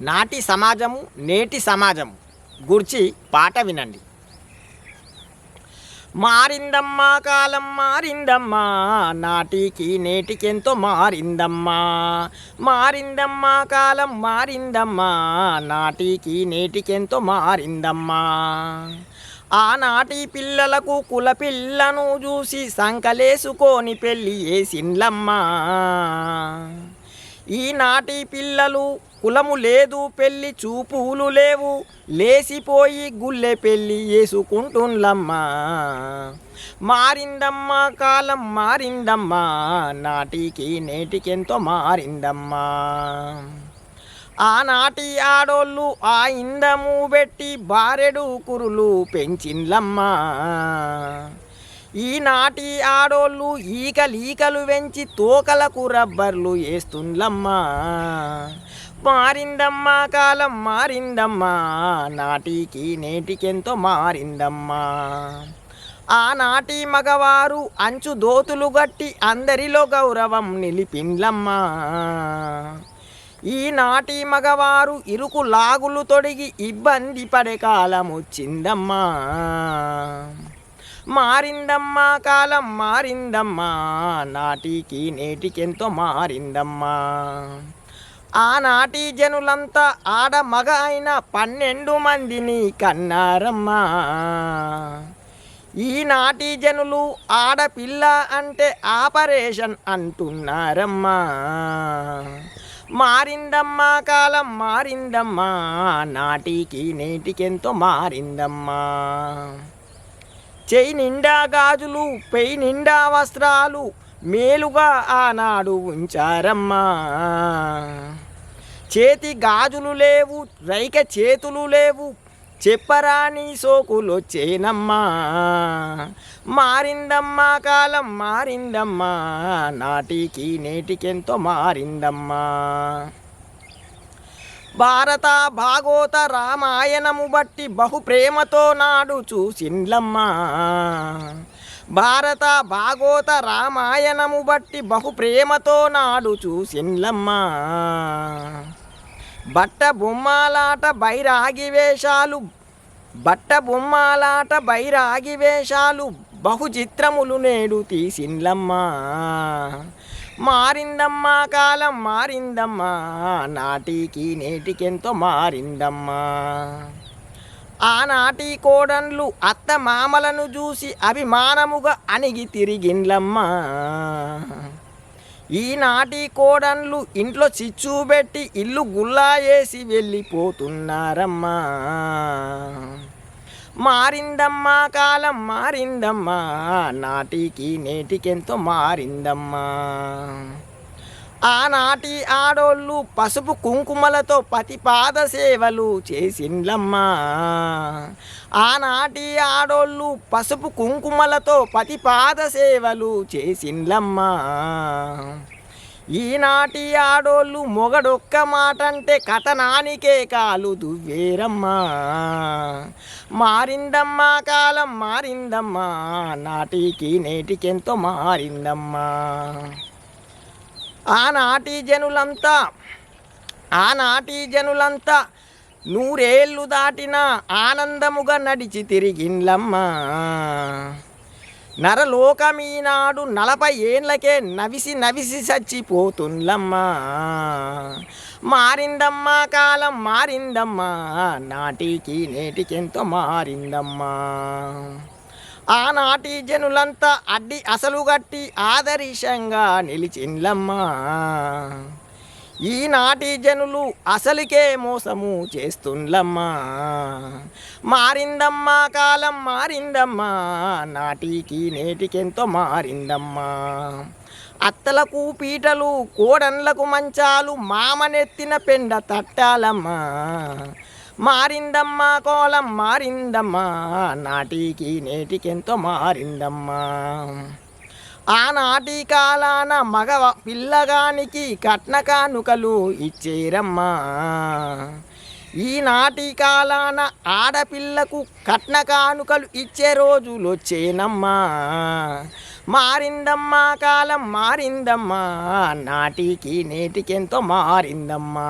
నాటి సమాజము నేటి సమాజము గురించి పాట వినండి. మారిందమ్మా కాలం మారిందమ్మా నాటికి నేటికెంతో మారిందమ్మా. మారిందమ్మా కాలం మారిందమ్మా నాటికి నేటికెంతో మారిందమ్మా. ఆనాటి పిల్లలకు కుల పిల్లను చూసి సంకలేసుకొని పెళ్ళి వేసిండ్లమ్మా ఈనాటి పిల్లలు కులము లేదు పెళ్ళి చూపులు లేవు. లేసిపోయి గుల్లె పెళ్ళి చేసుకుంటుండ్లమ్మా మారిందమ్మా కాలం మారిందమ్మా నాటికి నేటికెంతో మారిందమ్మా. ఆనాటి ఆడోళ్ళు ఆ ఇందము పెట్టి బారెడు కురులు పెంచిందమ్మా. ఈనాటి ఆడోళ్ళు ఈకలీకలు పెంచి తోకలకు రబ్బర్లు వేస్తుండ్లమ్మా మారిందమ్మా కాలం మారిందమ్మా నాటికి నేటికెంతో మారిందమ్మా. ఆనాటి మగవారు అంచు దోతులు గట్టి అందరిలో గౌరవం నిలిపిండ్లమ్మా. ఈనాటి మగవారు ఇరుకు లాగులు తొడిగి ఇబ్బంది పడే కాలం వచ్చిందమ్మా మారిందమ్మా కాలం మారిందమ్మా నాటికి నేటికెంతో మారిందమ్మా. ఆనాటి జనులంతా ఆడ మగ అయిన పన్నెండు మందిని కన్నారమ్మా. ఈనాటి జనులు ఆడపిల్ల అంటే ఆపరేషన్ అంటున్నారమ్మా. మారిందమ్మా కాలం మారిందమ్మా నాటికి నేటికెంతో మారిందమ్మా. చెయ్యి నిండా గాజులు పెయి నిండా వస్త్రాలు మేలుగా ఆనాడు ఉంచారమ్మా. చేతి గాజులు లేవు రైక చేతులు లేవు చెప్పరాని సోకులొచ్చేనమ్మా మారిందమ్మా కాలం మారిందమ్మా నాటికి నేటికెంతో మారిందమ్మా. భారత భాగోత రామాయణము బట్టి బహు ప్రేమతో నాడు చూసిండ్లమ్మ భారత భాగోత రామాయణము బట్టి బహు ప్రేమతో నాడు చూసిండ్లమ్మ బట్ట బొమ్మలాట బైరాగి వేషాలు బట్ట బొమ్మలాట బైరాగి వేషాలు బహు చిత్రములు నేడు తీసిండ్లమ్మ మారిందమ్మా కాలం మారిందమ్మా నాటికి నేటికెంతో మారిందమ్మా. ఆనాటి కోడన్లు అత్త మామలను చూసి అభిమానముగా అణిగి తిరిగిండ్లమ్మా. ఈనాటి కోడన్లు ఇంట్లో చిచ్చు పెట్టి ఇల్లు గుల్లా వేసి వెళ్ళిపోతున్నారమ్మా. మారిందమ్మా కాలం మారిందమ్మా నాటికి నేటికెంతో మారిందమ్మా. ఆనాటి ఆడోళ్ళు పసుపు కుంకుమలతో పతిపాద సేవలు చేసిండ్లమ్మా. ఆనాటి ఆడోళ్ళు పసుపు కుంకుమలతో పతిపాద సేవలు చేసిండ్లమ్మా. ఈనాటి ఆడోళ్ళు మొగడొక్క మాట అంటే కథనానికే కాలు దువ్వేరమ్మా. మారిందమ్మా కాలం మారిందమ్మా నాటికి నేటికెంతో మారిందమ్మా. ఆనాటి జనులంతా ఆనాటి జనులంతా నూరేళ్ళు దాటిన ఆనందముగా నడిచి తిరిగిండ్లమ్మా నరలోకమీనాడు నలభై ఏండ్లకే నవిసి నవిసి చచ్చిపోతుండ్లమ్మా మారిందమ్మా కాలం మారిందమ్మా నాటికి నేటికెంతో మారిందమ్మా. ఆనాటి జనులంతా అడ్డి అసలు గట్టి ఆదర్శంగా నిలిచిండ్లమ్మా. ఈనాటి జనులు అసలుకే మోసము చేస్తుండ్లమ్మా. మారిందమ్మా కాలం మారిందమ్మా నాటికి నేటికెంతో మారిందమ్మా. అత్తలకు పీటలు కోడన్లకు మంచాలు మామనెత్తిన పెండ తట్టాలమ్మా. మారిందమ్మా కోలం మారిందమ్మా నాటికి నేటికెంతో మారిందమ్మా. ఆనాటి కాలాన మగ పిల్లగానికి కట్న కానుకలు ఇచ్చేరమ్మా. ఈనాటి కాలాన ఆడపిల్లకు కట్న కానుకలు ఇచ్చే రోజులు వచ్చేనమ్మా మారిందమ్మా కాలం మారిందమ్మా నాటికి నేటికెంతో మారిందమ్మా.